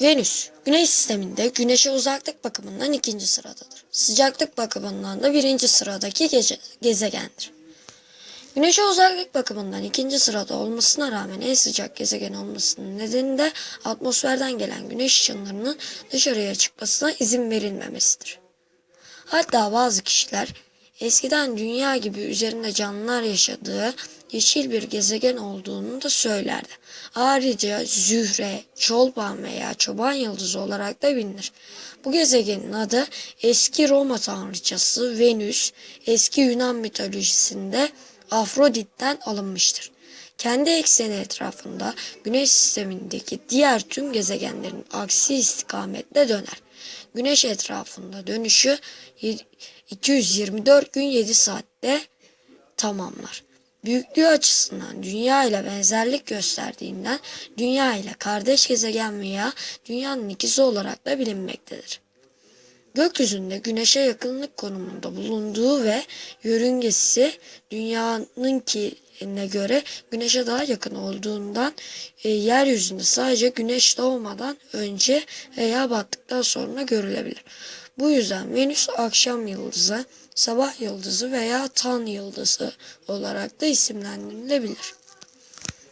Venüs, Güneş sisteminde Güneş'e uzaklık bakımından ikinci sıradadır. Sıcaklık bakımından da birinci sıradaki gece, gezegendir. Güneş'e uzaklık bakımından ikinci sırada olmasına rağmen en sıcak gezegen olmasının nedeni de atmosferden gelen güneş ışınlarının dışarıya çıkmasına izin verilmemesidir. Hatta bazı kişiler eskiden dünya gibi üzerinde canlılar yaşadığı yeşil bir gezegen olduğunu da söylerdi. Ayrıca Zühre, Çolpan veya Çoban Yıldızı olarak da bilinir. Bu gezegenin adı eski Roma tanrıçası Venüs, eski Yunan mitolojisinde Afrodit'ten alınmıştır. Kendi ekseni etrafında Güneş sistemindeki diğer tüm gezegenlerin aksi istikamette döner. Güneş etrafında dönüşü 224 gün 7 saatte tamamlar. Büyüklüğü açısından Dünya ile benzerlik gösterdiğinden Dünya ile kardeş gezegen veya Dünya'nın ikizi olarak da bilinmektedir. Gökyüzünde Güneş'e yakınlık konumunda bulunduğu ve yörüngesi Dünya'nınkine göre Güneş'e daha yakın olduğundan e, yeryüzünde sadece Güneş doğmadan önce veya battıktan sonra görülebilir. Bu yüzden Venüs akşam yıldızı, sabah yıldızı veya tan yıldızı olarak da isimlendirilebilir.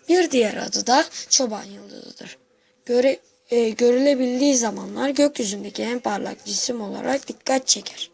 Bir diğer adı da çoban yıldızıdır. Göre, e, görülebildiği zamanlar gökyüzündeki en parlak cisim olarak dikkat çeker.